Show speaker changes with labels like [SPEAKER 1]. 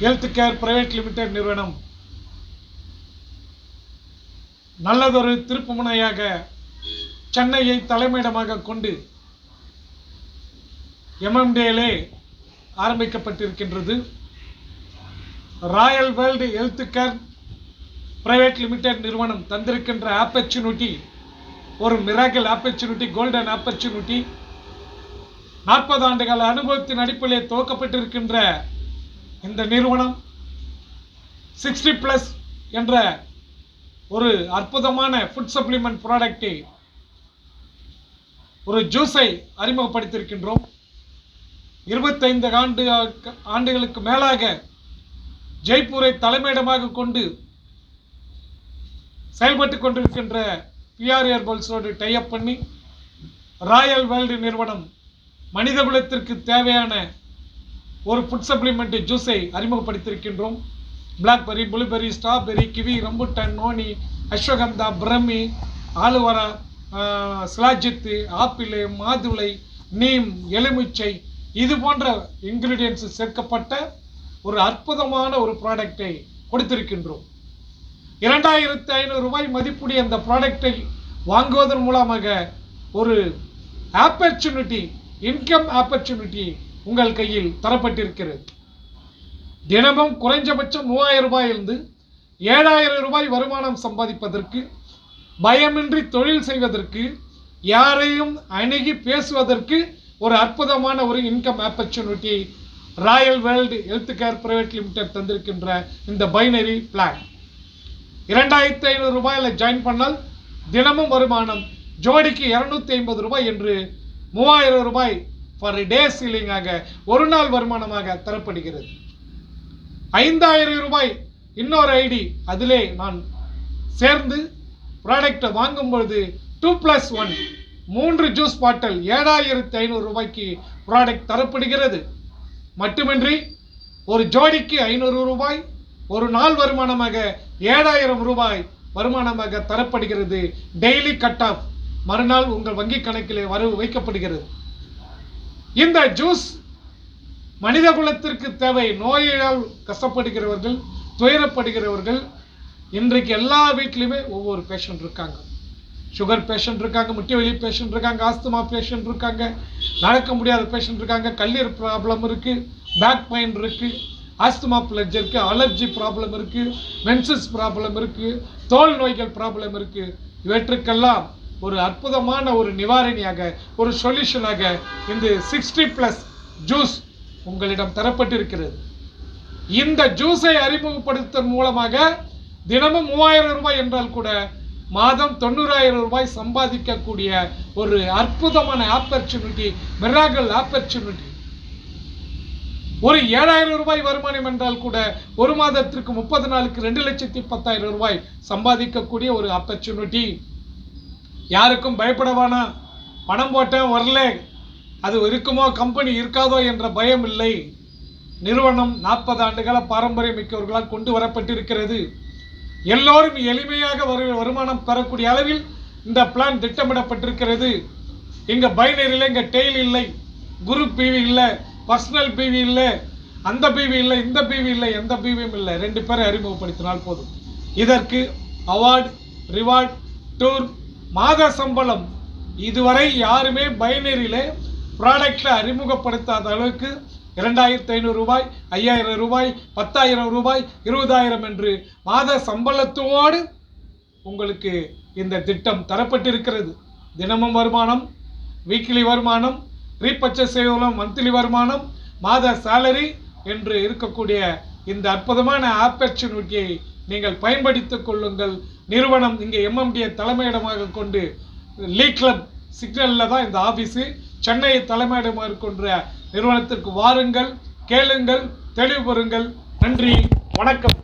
[SPEAKER 1] Health Care Private Limited நிறுவனம். நல்லதொரு திருப்புமுனையாக சென்னையை தலைமையிடமாக கொண்டு எம்எம்டேலே ஆரம்பிக்கப்பட்டிருக்கின்றது. Royal World Health Care Private Limited நிறுவனம் தந்திருக்கின்ற ஆப்பர்ச்சுனிட்டி ஒரு மிராக்கல் ஆப்பர்ச்சுனிட்டி கோல்டன் ஆப்பர்ச்சுனிட்டி நாற்பது ஆண்டுகால அனுபவத்தின் அடிப்படையிலே துவக்கப்பட்டிருக்கின்ற இந்த நிறுவனம் சிக்ஸ்டி ப்ளஸ் என்ற ஒரு அற்புதமான ஃபுட் சப்ளிமெண்ட் ப்ராடக்டை ஒரு ஜூஸை அறிமுகப்படுத்தியிருக்கின்றோம். இருபத்தைந்து ஆண்டு ஆண்டுகளுக்கு மேலாக ஜெய்ப்பூரை தலைமையிடமாக கொண்டு செயல்பட்டு கொண்டிருக்கின்ற பிஆர்ஏர் ஏர்பல்ஸோடு டைப் பண்ணி ராயல் வேர்ல்டு நிறுவனம் மனித குலத்திற்கு தேவையான ஒரு ஃபுட் சப்ளிமெண்ட் ஜூஸை அறிமுகப்படுத்தியிருக்கின்றோம். Blackberry blueberry strawberry kiwi rambutan noni ashwagandha brahmi aloe vera shilajit apple மாதுளை நீம் எலுமிச்சை இது போன்ற இன்க்ரீடியன்ஸ் சேர்க்கப்பட்ட ஒரு அற்புதமான ஒரு ப்ராடக்டை கொடுத்திருக்கின்றோம். இரண்டாயிரத்தி ஐநூறு ரூபாய் மதிப்புடைய அந்த ப்ராடக்டை வாங்குவதன் மூலமாக ஒரு ஆப்பர்ச்சுனிட்டி இன்கம் ஆப்பர்ச்சுனிட்டி உங்கள் கையில் தரப்பட்டிருக்கிறது. தினமும் குறைஞ்சபட்சம் மூவாயிரம் ரூபாயிலிருந்து ஏழாயிரம் ரூபாய் வருமானம் சம்பாதிப்பதற்கு பயமின்றி தொழில் செய்வதற்கு யாரையும் அணுகி பேசுவதற்கு ஒரு அற்புதமான ஒரு income opportunity Royal World Health Care Private Limited தந்திருக்கின்ற இந்த பைனரி பிளான் இரண்டாயிரத்தி ஐநூறு ரூபாயில் ஜாயின் பண்ணால் தினமும் வருமானம் ஜோடிக்கு இரநூத்தி ஐம்பது ரூபாய் என்று மூவாயிரம் ரூபாய் ஃபார் டே சீலிங்காக ஒரு நாள் வருமானமாக தரப்படுகிறது. ஐந்தாயிரம் ரூபாய் இன்னொரு ஐடி அதிலே நான் சேர்ந்து ப்ராடக்டை வாங்கும் பொழுது டூ ப்ளஸ் ஒன் மூன்று ஜூஸ் பாட்டில் ஏழாயிரத்தி ஐநூறு ரூபாய்க்கு ப்ராடக்ட் தரப்படுகிறது. மட்டுமின்றி ஒரு ஜோடிக்கு ஐநூறு ரூபாய் ஒரு நாள் வருமானமாக ஏழாயிரம் ரூபாய் வருமானமாக தரப்படுகிறது டெய்லி கட் ஆஃப் மறுநாள் உங்கள் வங்கி கணக்கிலே வரவு வைக்கப்படுகிறது. இந்த ஜூஸ் மனித குலத்திற்கு தேவை. நோயால் கஷ்டப்படுகிறவர்கள் துயரப்படுகிறவர்கள் இன்றைக்கு எல்லா வீட்லையுமே ஒவ்வொரு பேஷண்ட் இருக்காங்க. சுகர் பேஷண்ட் இருக்காங்க முட்டி வலி பேஷண்ட் இருக்காங்க ஆஸ்துமா பேஷண்ட் இருக்காங்க நடக்க முடியாத பேஷண்ட் இருக்காங்க கல்லீர் ப்ராப்ளம் இருக்குது பேக் பெயின் இருக்குது ஆஸ்துமா பிளட்ஜ் இருக்குது அலர்ஜி ப்ராப்ளம் இருக்குது மென்சஸ் ப்ராப்ளம் இருக்குது தோல் நோய்கள் ப்ராப்ளம் இருக்குது இவற்றுக்கெல்லாம் ஒரு அற்புதமான ஒரு நிவாரணியாக ஒரு சொல்யூஷனாக இந்த சிக்ஸ்டி ப்ளஸ் ஜூஸ் உங்களிடம் தரப்பட்டிருக்கிறது. இந்த ஜூஸை அறிமுகப்படுத்துவதன் மூலமாக தினமும் மூவாயிரம் ரூபாய் என்றால் கூட மாதம் தொண்ணூறாயிரம் ரூபாய் சம்பாதிக்கக்கூடிய ஒரு அற்புதமான ஆப்பர்ச்சுனிட்டி மிராகல் ஆப்பர்ச்சுனிட்டி ஒரு ஏழாயிரம் ரூபாய் வருமானம் என்றால் கூட ஒரு மாதத்திற்கு முப்பது நாளுக்கு ரெண்டு லட்சத்தி பத்தாயிரம் ரூபாய் சம்பாதிக்கக்கூடிய ஒரு ஆப்பர்ச்சுனிட்டி யாருக்கும் பயப்பட வேணாம் பணம் போட்டேன் வரல. அது இருக்குமோ கம்பெனி இருக்காதோ என்ற பயம் இல்லை. நிறுவனம் நாற்பது ஆண்டுகால பாரம்பரியம் மிக்கவர்களால் கொண்டு வரப்பட்டிருக்கிறது. எல்லோரும் எளிமையாக வரு வருமானம் பெறக்கூடிய அளவில் இந்த பிளான் திட்டமிடப்பட்டிருக்கிறது. இங்கே பைனரியில் இங்கே டெய்ல் இல்லை. குரூப் பிவி இல்லை பர்சனல் பிவி இல்லை அந்த பிவி இல்லை இந்த பிவி இல்லை எந்த பிவியும் இல்லை. ரெண்டு பேரை அறிமுகப்படுத்தினால் போதும். இதற்கு அவார்டு ரிவார்ட் டூர் மாத சம்பளம் இதுவரை யாருமே பைனரியிலே ப்ராடக்டை அறிமுகப்படுத்தாத அளவுக்கு இரண்டாயிரத்தி ஐநூறு ரூபாய் ஐயாயிரம் ரூபாய் பத்தாயிரம் ரூபாய் இருபதாயிரம் என்று மாத சம்பளத்தோடு உங்களுக்கு இந்த திட்டம் தரப்பட்டிருக்கிறது. தினமும் வருமானம் வீக்லி வருமானம் ரீபர்ச்சேஸ் செய்வதும் மந்த்லி வருமானம் மாத சேலரி என்று இருக்கக்கூடிய இந்த அற்புதமான ஆப்பர்ச்சுனிட்டியை நீங்கள் பயன்படுத்திக் கொள்ளுங்கள். நிறுவனம் இங்கே எம்எம்டியை தலைமையிடமாக கொண்டு லீ கிளப் சிக்னலில் தான் இந்த ஆஃபீஸு சென்னையை தலைமையிடமாக கொண்ட நிறுவனத்திற்கு வாருங்கள் கேளுங்கள் தெளிவு பெறுங்கள் நன்றி வணக்கம்.